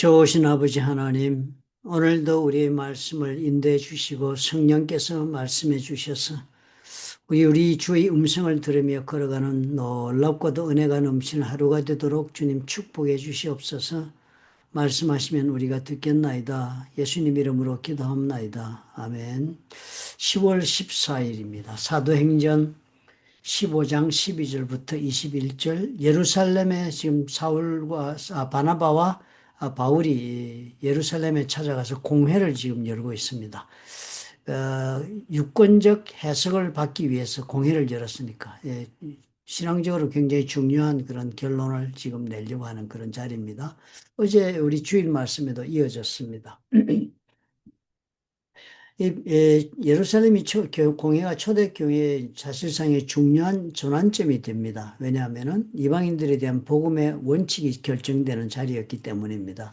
좋으신 아버지 하나님, 오늘도 우리의 말씀을 인도해 주시고 성령께서 말씀해 주셔서 우리 우리 주의 음성을 들으며 걸어가는 놀랍고도 은혜가 넘치는 하루가 되도록 주님 축복해 주시옵소서. 말씀하시면 우리가 듣겠나이다. 예수님 이름으로 기도합나이다. 아멘. 10월 14일입니다. 사도행전 15장 12절부터 21절 예루살렘에 지금 사울과 아, 바나바와 아, 바울이 예루살렘에 찾아가서 공회를 지금 열고 있습니다. 어, 유권적 해석을 받기 위해서 공회를 열었으니까 예, 신앙적으로 굉장히 중요한 그런 결론을 지금 내려고 하는 그런 자리입니다. 어제 우리 주일 말씀에도 이어졌습니다. 예, 예루살렘이 공회가 초대교회의 사실상의 중요한 전환점이 됩니다. 왜냐하면 이방인들에 대한 복음의 원칙이 결정되는 자리였기 때문입니다.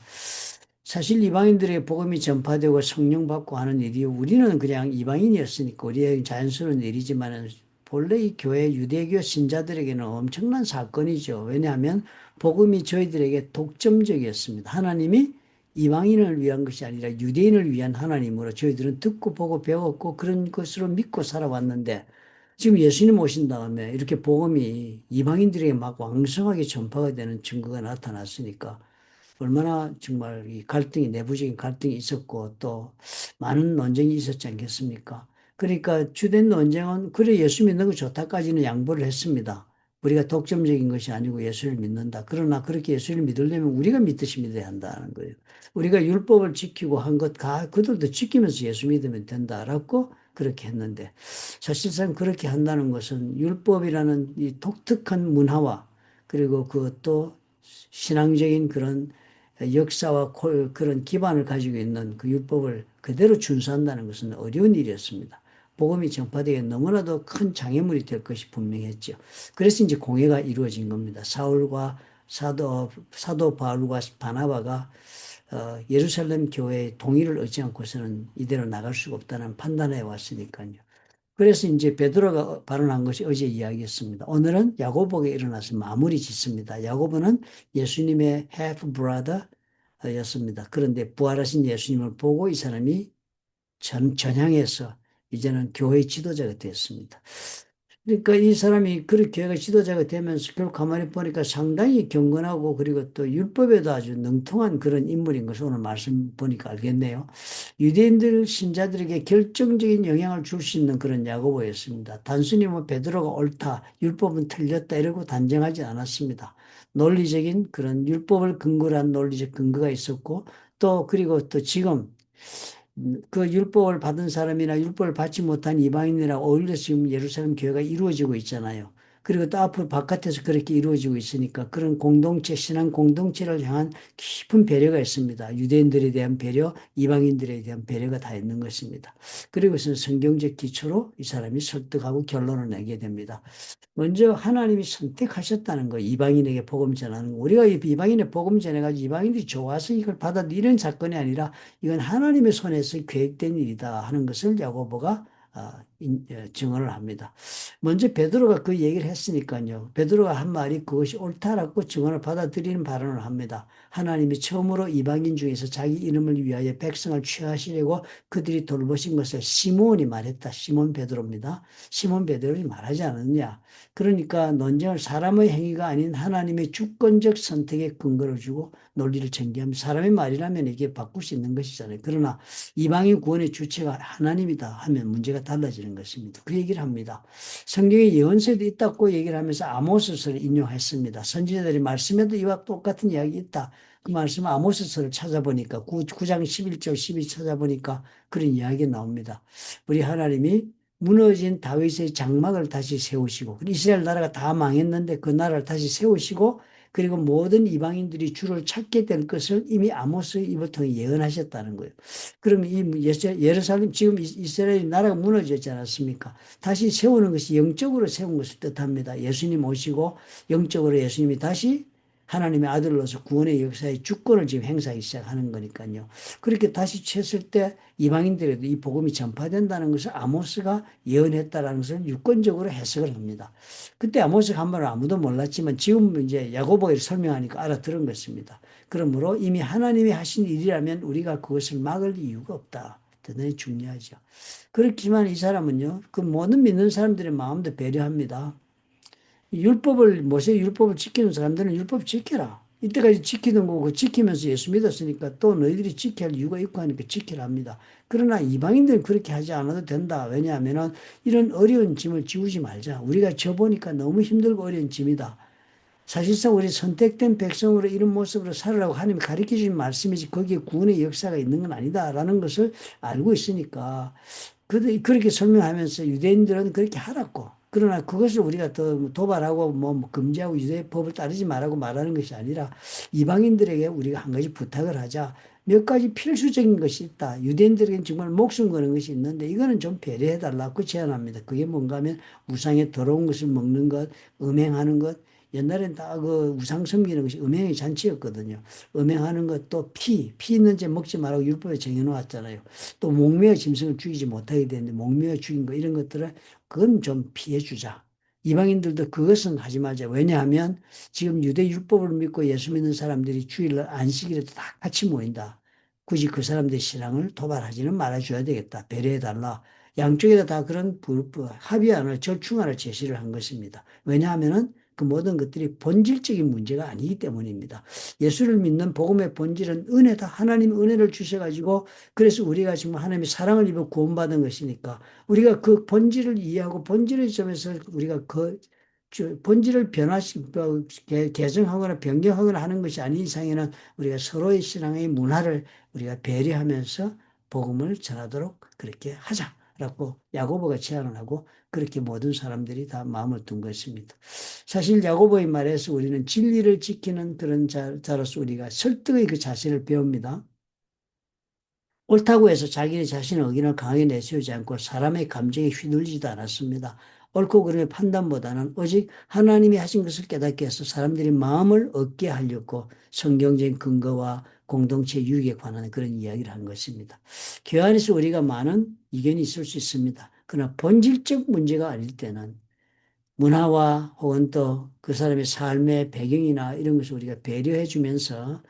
사실 이방인들의 복음이 전파되고 성령 받고 하는 일이 우리는 그냥 이방인이었으니까 우리의 자연스러운 일이지만 본래 이 교회 유대교 신자들에게는 엄청난 사건이죠. 왜냐하면 복음이 저희들에게 독점적이었습니다. 하나님이 이방인을 위한 것이 아니라 유대인을 위한 하나님으로 저희들은 듣고 보고 배웠고 그런 것으로 믿고 살아왔는데 지금 예수님 오신 다음에 이렇게 복음이 이방인들에게 막 왕성하게 전파가 되는 증거가 나타났으니까 얼마나 정말 이 갈등이 내부적인 갈등이 있었고 또 많은 논쟁이 있었지 않겠습니까? 그러니까 주된 논쟁은 그래 예수 믿는 거 좋다까지는 양보를 했습니다. 우리가 독점적인 것이 아니고 예수를 믿는다. 그러나 그렇게 예수를 믿으려면 우리가 믿듯이 믿어야 한다는 거예요. 우리가 율법을 지키고 한 것, 그들도 지키면서 예수 믿으면 된다라고 그렇게 했는데 사실상 그렇게 한다는 것은 율법이라는 이 독특한 문화와 그리고 그것도 신앙적인 그런 역사와 그런 기반을 가지고 있는 그 율법을 그대로 준수한다는 것은 어려운 일이었습니다. 복음이 전파되기 너무나도 큰 장애물이 될 것이 분명했죠. 그래서 이제 공회가 이루어진 겁니다. 사울과 사도, 사도 바울과 바나바가 어, 예루살렘 교회의 동의를 얻지 않고서는 이대로 나갈 수가 없다는 판단에 왔으니까요. 그래서 이제 베드로가 발언한 것이 어제 이야기였습니다. 오늘은 야고보가 일어나서 마무리 짓습니다. 야고보는 예수님의 half brother였습니다. 그런데 부활하신 예수님을 보고 이 사람이 전, 전향해서 이제는 교회 지도자가 되었습니다. 그러니까 이 사람이 그렇게 교회가 지도자가 되면서 결국 가만히 보니까 상당히 경건하고 그리고 또 율법에도 아주 능통한 그런 인물인 것을 오늘 말씀 보니까 알겠네요. 유대인들 신자들에게 결정적인 영향을 줄 수 있는 그런 야고보였습니다. 단순히 뭐 베드로가 옳다, 율법은 틀렸다 이러고 단정하지 않았습니다. 논리적인 그런 율법을 근거로 한 논리적 근거가 있었고 또 그리고 또 지금 그 율법을 받은 사람이나 율법을 받지 못한 이방인이랑 어울려서 지금 예루살렘 교회가 이루어지고 있잖아요. 그리고 또 앞으로 바깥에서 그렇게 이루어지고 있으니까 그런 공동체, 신앙 공동체를 향한 깊은 배려가 있습니다. 유대인들에 대한 배려, 이방인들에 대한 배려가 다 있는 것입니다. 그리고서 성경적 기초로 이 사람이 설득하고 결론을 내게 됩니다. 먼저 하나님이 선택하셨다는 거, 이방인에게 복음 전하는 거. 우리가 이방인의 복음 전해가지고 이방인들이 좋아서 이걸 받아들이는 사건이 아니라 이건 하나님의 손에서 계획된 일이다 하는 것을 야고보가 아, 예, 증언을 합니다. 먼저 베드로가 그 얘기를 했으니까요. 베드로가 한 말이 그것이 옳다라고 증언을 받아들이는 발언을 합니다. 하나님이 처음으로 이방인 중에서 자기 이름을 위하여 백성을 취하시려고 그들이 돌보신 것을 시몬이 말했다. 시몬 베드로입니다. 시몬 베드로이 말하지 않았냐. 그러니까 논쟁을 사람의 행위가 아닌 하나님의 주권적 선택에 근거를 주고 논리를 전개하면 사람의 말이라면 이게 바꿀 수 있는 것이잖아요. 그러나 이방인 구원의 주체가 하나님이다 하면 문제가 달라지는 것입니다. 그 얘기를 합니다. 성경에 예언서도 있다고 얘기를 하면서 아모스서를 인용했습니다. 선지자들이 말씀에도 이와 똑같은 이야기 있다. 그 말씀 아모스서를 찾아보니까 9, 9장 11절 12 찾아보니까 그런 이야기 나옵니다. 우리 하나님이 무너진 다윗의 장막을 다시 세우시고 이스라엘 나라가 다 망했는데 그 나라를 다시 세우시고 그리고 모든 이방인들이 주를 찾게 될 것을 이미 아모스 입을 통해 예언하셨다는 거예요. 그럼 이 예루살렘 지금 이스라엘 나라가 무너졌지 않았습니까? 다시 세우는 것이 영적으로 세운 것을 뜻합니다. 예수님 오시고 영적으로 예수님이 다시 하나님의 아들로서 구원의 역사의 주권을 지금 행사하기 시작하는 거니까요. 그렇게 다시 쳤을 때 이방인들에도 이 복음이 전파된다는 것을 아모스가 예언했다라는 것을 유권적으로 해석을 합니다. 그때 아모스가 한 말을 아무도 몰랐지만 지금 이제 야고보를 설명하니까 알아들은 것입니다. 그러므로 이미 하나님이 하신 일이라면 우리가 그것을 막을 이유가 없다. 대단히 중요하죠. 그렇지만 이 사람은요, 그 모든 믿는 사람들의 마음도 배려합니다. 율법을, 모세 율법을 지키는 사람들은 율법 지켜라. 이때까지 지키던 거고 지키면서 예수 믿었으니까 또 너희들이 지켜야 할 이유가 있고 하니까 지키라 합니다. 그러나 이방인들은 그렇게 하지 않아도 된다. 왜냐하면 이런 어려운 짐을 지우지 말자. 우리가 져보니까 너무 힘들고 어려운 짐이다. 사실상 우리 선택된 백성으로 이런 모습으로 살으라고 하나님이 가르쳐 주신 말씀이지 거기에 구원의 역사가 있는 건 아니다라는 것을 알고 있으니까 그렇게 설명하면서 유대인들은 그렇게 하라고 그러나 그것을 우리가 더 도발하고 뭐 금지하고 유대법을 따르지 말라고 말하는 것이 아니라 이방인들에게 우리가 한 가지 부탁을 하자. 몇 가지 필수적인 것이 있다. 유대인들에게는 정말 목숨 거는 것이 있는데 이거는 좀 배려해달라고 제안합니다. 그게 뭔가 하면 우상에 더러운 것을 먹는 것, 음행하는 것, 옛날엔 다 그 우상 섬기는 것이 음행의 잔치였거든요. 음행하는 것도 피, 피 있는 죄 먹지 말라고 율법에 정해놓았잖아요. 또 목매어 짐승을 죽이지 못하게 되는데 목매어 죽인 거 이런 것들을 그건 좀 피해 주자. 이방인들도 그것은 하지 말자. 왜냐하면 지금 유대 율법을 믿고 예수 믿는 사람들이 주일날 안식일에도 다 같이 모인다. 굳이 그 사람들의 신앙을 도발하지는 말아줘야 되겠다. 배려해달라. 양쪽에다 다 그런 합의안을 절충안을 제시를 한 것입니다. 왜냐하면은 그 모든 것들이 본질적인 문제가 아니기 때문입니다. 예수를 믿는 복음의 본질은 은혜다. 하나님 은혜를 주셔가지고 그래서 우리가 지금 하나님의 사랑을 입어 구원받은 것이니까 우리가 그 본질을 이해하고 본질의 점에서 우리가 그 본질을 변화시 개정하거나 변경하거나 하는 것이 아닌 이상에는 우리가 서로의 신앙의 문화를 우리가 배려하면서 복음을 전하도록 그렇게 하자 라고 야고보가 제안을 하고 그렇게 모든 사람들이 다 마음을 둔 것입니다. 사실 야고보의 말에서 우리는 진리를 지키는 그런 자, 자로서 우리가 설득의 그 자세를 배웁니다. 옳다고 해서 자기 자신의 의견을 강하게 내세우지 않고 사람의 감정에 휘둘리지도 않았습니다. 옳고 그름의 판단보다는 오직 하나님이 하신 것을 깨닫게 해서 사람들이 마음을 얻게 하려고 성경적인 근거와 공동체 유익에 관한 그런 이야기를 한 것입니다. 교회 안에서 우리가 많은 이견이 있을 수 있습니다. 그러나 본질적 문제가 아닐 때는 문화와 혹은 또 그 사람의 삶의 배경이나 이런 것을 우리가 배려해 주면서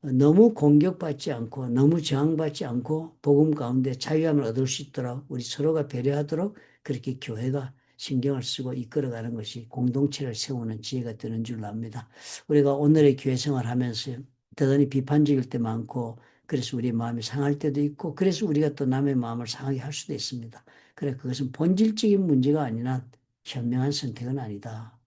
너무 공격받지 않고 너무 저항받지 않고 복음 가운데 자유함을 얻을 수 있도록 우리 서로가 배려하도록 그렇게 교회가 신경을 쓰고 이끌어가는 것이 공동체를 세우는 지혜가 되는 줄 압니다. 우리가 오늘의 교회 생활 하면서 대단히 비판적일 때 많고 그래서 우리 마음이 상할 때도 있고 그래서 우리가 또 남의 마음을 상하게 할 수도 있습니다. 그래 그것은 본질적인 문제가 아니라 현명한 선택은 아니다.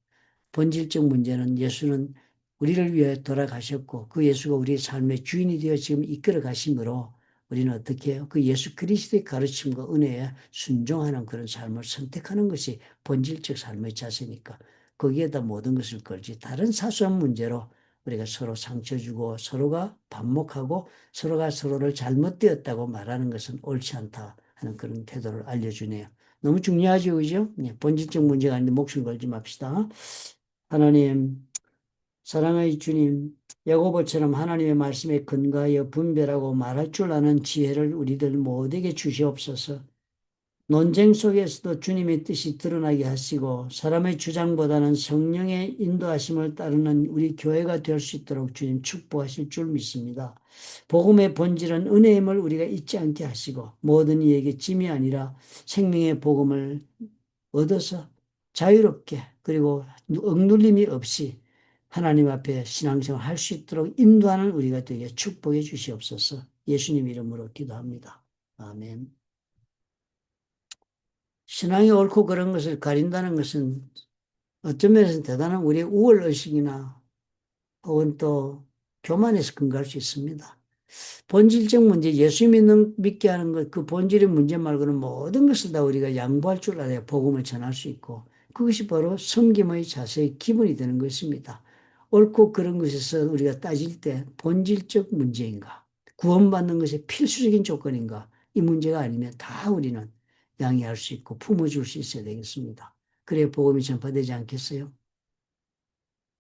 본질적 문제는 예수는 우리를 위해 돌아가셨고 그 예수가 우리의 삶의 주인이 되어 지금 이끌어 가심으로 우리는 어떻게 해요? 그 예수 그리스도의 가르침과 은혜에 순종하는 그런 삶을 선택하는 것이 본질적 삶의 자세니까 거기에다 모든 것을 걸지 다른 사소한 문제로 우리가 서로 상처 주고 서로가 반목하고 서로가 서로를 잘못되었다고 말하는 것은 옳지 않다. 하는 그런 태도를 알려주네요. 너무 중요하죠, 그죠? 네, 본질적 문제가 아닌데 목숨 걸지 맙시다. 하나님, 사랑의 주님, 야고보처럼 하나님의 말씀에 근거하여 분별하고 말할 줄 아는 지혜를 우리들 모두에게 주시옵소서. 논쟁 속에서도 주님의 뜻이 드러나게 하시고 사람의 주장보다는 성령의 인도하심을 따르는 우리 교회가 될 수 있도록 주님 축복하실 줄 믿습니다. 복음의 본질은 은혜임을 우리가 잊지 않게 하시고 모든 이에게 짐이 아니라 생명의 복음을 얻어서 자유롭게 그리고 억눌림이 없이 하나님 앞에 신앙생활 할 수 있도록 인도하는 우리가 되게 축복해 주시옵소서 예수님 이름으로 기도합니다. 아멘. 신앙이 옳고 그런 것을 가린다는 것은 어떤 면에서 대단한 우리의 우월의식이나 혹은 또 교만에서 근거할 수 있습니다. 본질적 문제, 예수 믿는, 믿게 하는 것, 그 본질의 문제 말고는 모든 것을 다 우리가 양보할 줄 알아야 복음을 전할 수 있고, 그것이 바로 섬김의 자세의 기본이 되는 것입니다. 옳고 그런 것에서 우리가 따질 때 본질적 문제인가, 구원받는 것의 필수적인 조건인가, 이 문제가 아니면 다 우리는 양해할 수 있고 품어줄 수 있어야 되겠습니다. 그래야 복음이 전파되지 않겠어요?